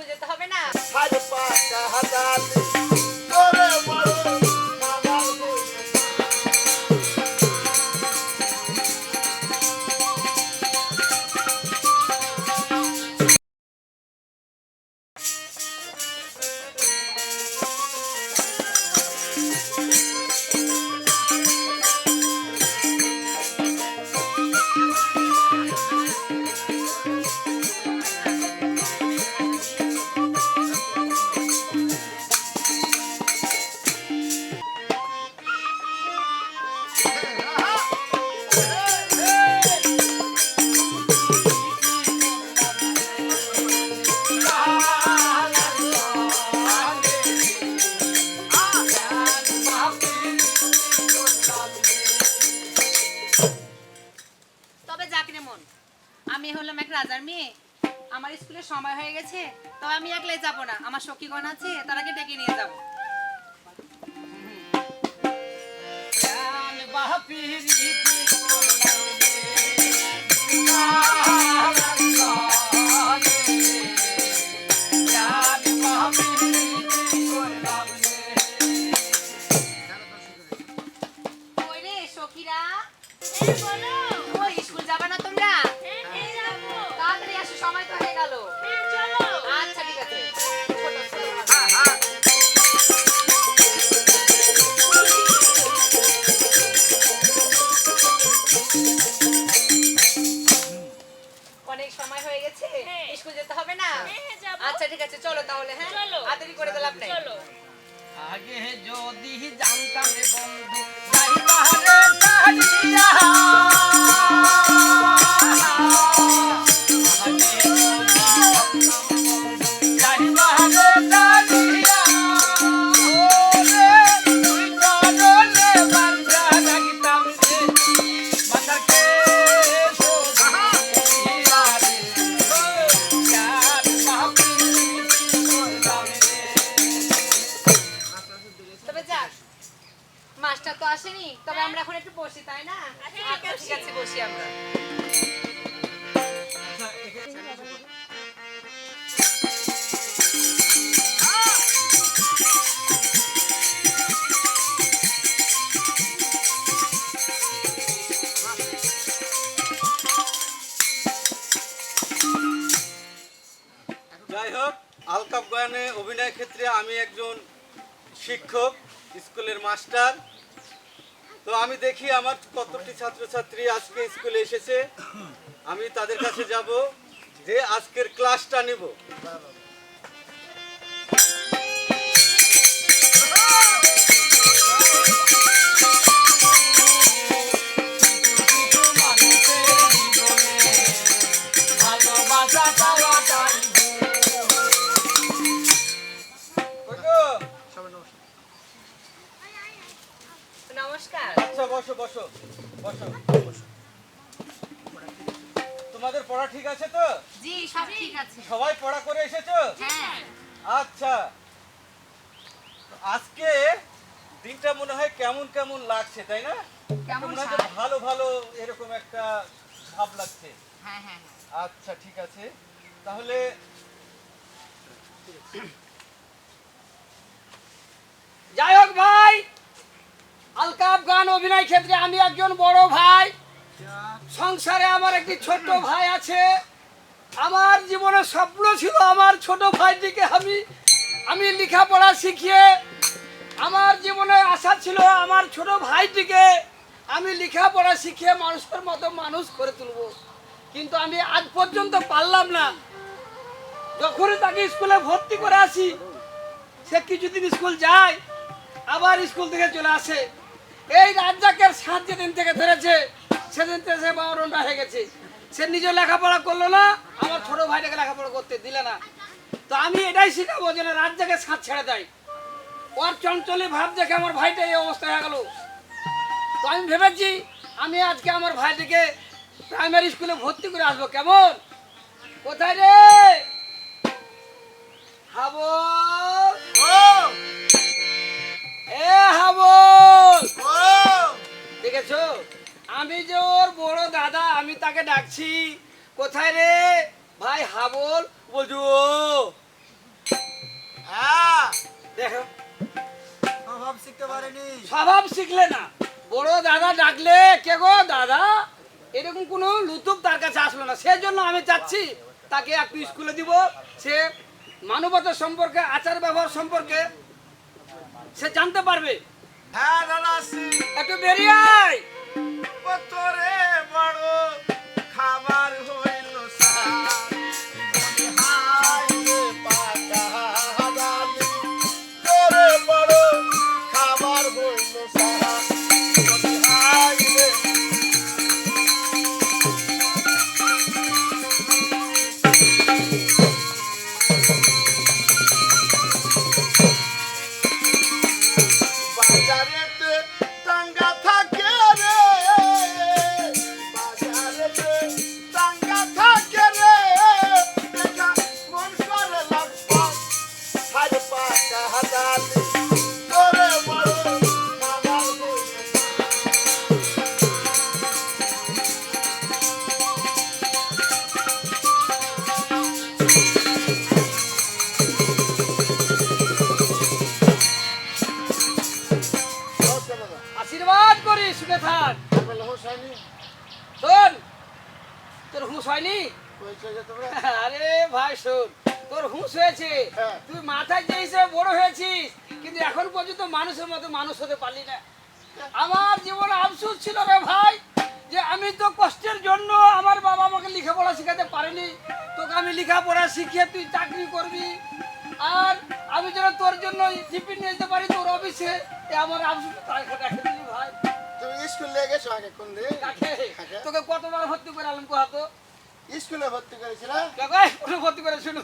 School যেতে আমার স্কুলের সময় হয়ে গেছে তবে আমি একলাই যাব না। আমার সখীগণ আছে তারাকে ডেকে নিয়ে যাব। ওই গেছে হ্যাঁ। স্কুল যেতে হবে না? হ্যাঁ, আচ্ছা ঠিক আছে চলো তাহলে হ্যাঁ? চলো। আদেরি করে দিলাম নাই চলো। আগে যদি জানতাম রে বন্ধু তবে যাক মাস্টার তো আসেনি তবে আমরা এখন একটু বসি তাই না? হ্যাঁ, আচ্ছা ঠিক আছে বসি আমরা। যাই হোক আলকাপ গানে অভিনয় ক্ষেত্রে আমি একজন শিক্ষক, স্কুলের মাস্টার। তো আমি দেখি আমার কতটি ছাত্রছাত্রী আজকে স্কুলে এসেছে। আমি তাদের কাছে যাব যে আজকের ক্লাসটা নিব। ভালোবাসা বসো বসো বসো। তোমাদের পড়া ঠিক আছে তো? জি সব ঠিক আছে। সবাই পড়া করে এসেছ? হ্যাঁ। আচ্ছা। আজকে দিনটা মনে হয় কেমন কেমন লাগছে তাই না? কেমন মনে হয় ভালো ভালো এরকম একটা ভাব লাগছে। হ্যাঁ হ্যাঁ। আচ্ছা ঠিক আছে। তাহলে যাই হোক ভাই! আলকাপ গান অভিনয় ক্ষেত্রে আমি একজন বড় ভাই। সংসারে আমার একটি ছোট্ট ভাই আছে। আমার জীবনের স্বপ্ন ছিল আমার ছোট ভাইটিকে আমি আমি লেখাপড়া শিখিয়ে আমার জীবনে আশা ছিল আমার ছোট ভাইটিকে আমি লেখাপড়া শিখিয়ে মানুষের মতো মানুষ করে তুলব। কিন্তু আমি আজ পর্যন্ত পারলাম না। যখনই তাকে স্কুলে ভর্তি করে আসি, সে কিছুদিন স্কুল যায়, আবার স্কুল থেকে চলে আসে। এই রাজ্জাকের সাত যেদিন থেকে ধরেছে, সেদিন থেকে সে বারণটা হয়ে গেছে। সে নিজে লেখাপড়া করল না, আমার ছোট ভাইটাকে লেখাপড়া করতে দিলে না। তো আমি এটাই শিখাবো যে না রাজ্জাকে সাত ছেড়ে দেয়। ওর চঞ্চলে ভাব দেখে আমার ভাইটা এই অবস্থা হয়ে গেল। তো আমি ভেবেছি, আমি আজকে আমার ভাইটিকে প্রাইমারি স্কুলে ভর্তি করে আসব। কেমন? কোথায় রে? হাবল তাকে ডাকছি। কোথায় রে? ভাই হাবল বলছো ও। হ্যাঁ দেখো। স্বভাব শিখতে পারেনি। স্বভাব শিখলে না। বড় দাদা ডাকলে কে গো দাদা? এরকম কোনো লুতুপ তার কাছে আসলো না। সেই জন্য আমি চাচ্ছি তাকে একটু স্কুলে দিব। সে মানবতা সম্পর্কে আচার ব্যবহার সম্পর্কে সে জানতে পারবে। হ্যাঁ দাদা একটু বেরিয়ে আয়। বড় খাবার হইল আশীর্বাদ করি সুখে থাক। শোন তোর হুঁশ হয়নি? আরে ভাই শোন তোর হুঁশ হয়েছে। হ্যাঁ। তুই মাথায় যে হিসেবে বড় হয়েছিস কিন্তু এখন পর্যন্ত মানুষের মতো মানুষ হতে পারলি না। আমার জীবনে আফসোস ছিল রে ভাই যে আমি তো কষ্টের জন্য আমার বাবা আমাকে লেখাপড়া শেখাতে পারেনি। তোকে আমি লেখাপড়া শিখিয়ে তুই চাকরি করবি। আর আমি যেন তোর জন্য টিফিন নিয়ে যেতে পারি অফিসে এ আমার আফসোস তাই কথা দিলি ভাই। তুমি স্কুল গেছো আগে কোন দিন? তোকে কতবার ভর্তি করে আলাম কোহাতো স্কুলে ভর্তি করেছিল? কে কোনো ভর্তি করে শুনু।